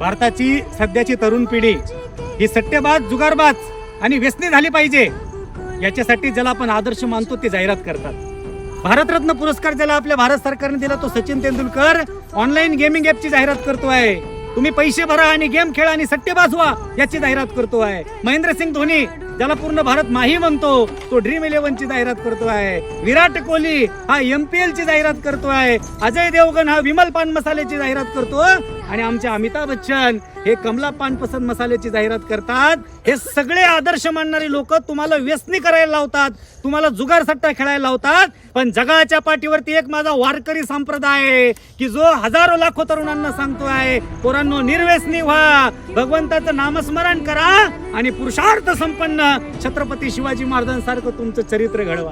भारताची सध्याची तरुण पिढी ही सट्टेबाज जुगारबाज आणि व्यसनी झाली पाहिजे. याच्यासाठी ज्याला आपण आदर्श मानतो ते जाहिरात करतात. भारतरत्न पुरस्कार ज्याला आपल्या भारत सरकारने दिला तो सचिन तेंडुलकर ऑनलाईन गेमिंग ॲपची जाहिरात करतोय. तुम्ही पैसे भरा आणि गेम खेळा आणि सट्टेबाज व्हा याची जाहिरात करतोय. महेंद्रसिंग धोनी ज्याला पूर्ण भारत माही म्हणतो तो ड्रीम इलेव्हनची जाहिरात करतो आहे विराट कोहली हा एम पी एल ची जाहिरात करतो आहे अजय देवगण हा विमल पान मसाल्याची जाहिरात करतो. आणि आमचे अमिताभ बच्चन हे कमला पान पसंत मसाल्याची जाहिरात करतात. हे सगळे आदर्श मानणारे लोक तुम्हाला व्यसनी करायला लावतात तुम्हाला जुगार सट्टा खेळायला लावतात. पण जगाच्या पाठीवरती एक माझा वारकरी संप्रदाय आहे की जो हजारो लाखो तरुणांना सांगतो आहे पोरांनो निर्व्यसनी व्हा. भगवंताचं नामस्मरण करा आणि पुरुषार्थ संपन्न छत्रपती शिवाजी महाराजांसारखं तुमचं चरित्र घडवा.